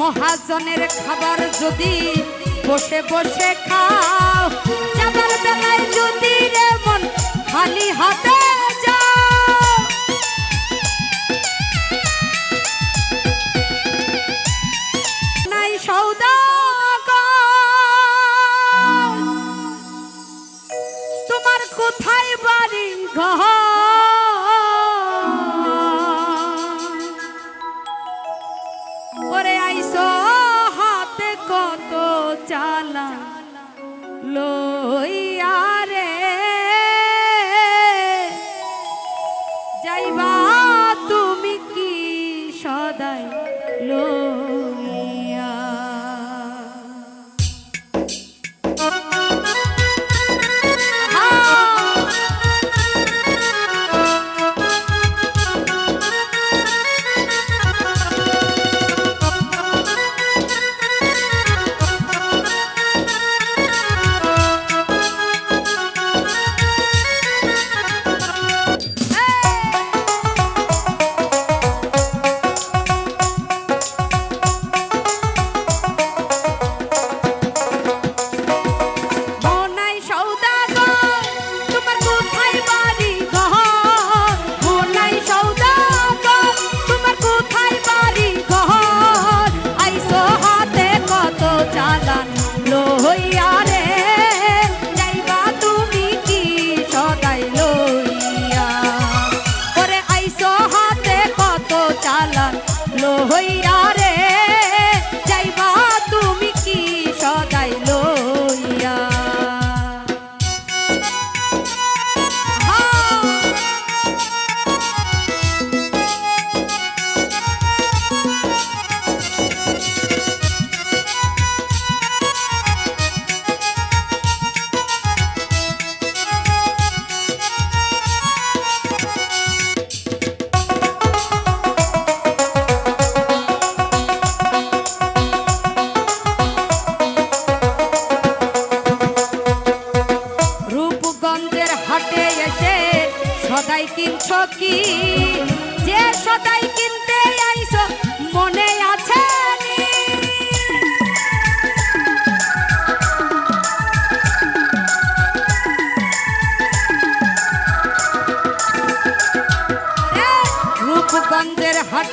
মহাজনের খাবার যদি বসে বসে খাও, যাবার বেলায় যদি রে মন খালি হাতে তোমার কোথায় বাড়ি ঘর? যাইবা তুমি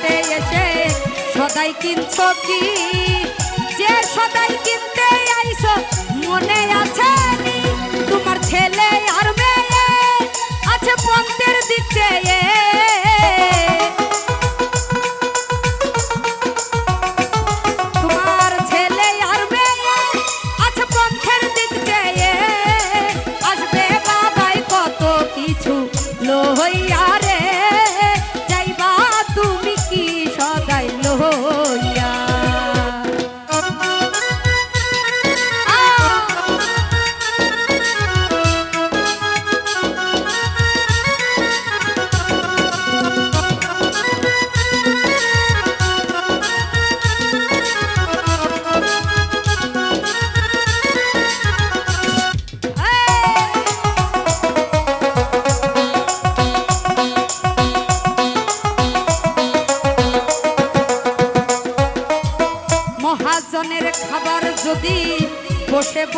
হাটে এসে সদাই কিনছ কি? যে সদাই কিনতে আইস, মনে আছে? তোমার ছেলে আর মেয়ে আছে পন্থের দিক।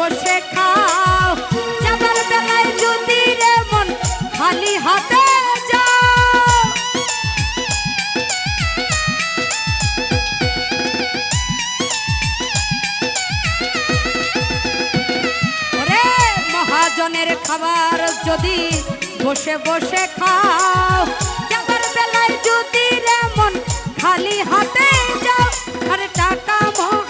বসে খাও। যাবার বেলায় যদি রে খালি হাতে মহাজনের খাবার যদি বসে বসে খাও। যাবার বেলায় যদি রে খালি হাতে যাও। আরে টাকা মহাজন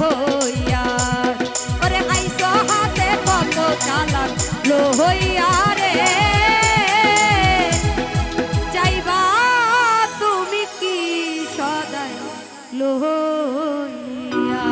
হইয়া ওরে আইস হাতে কত চালাক লো হইয়া রে। যাইবা তুমি কি সদাই লো হইয়া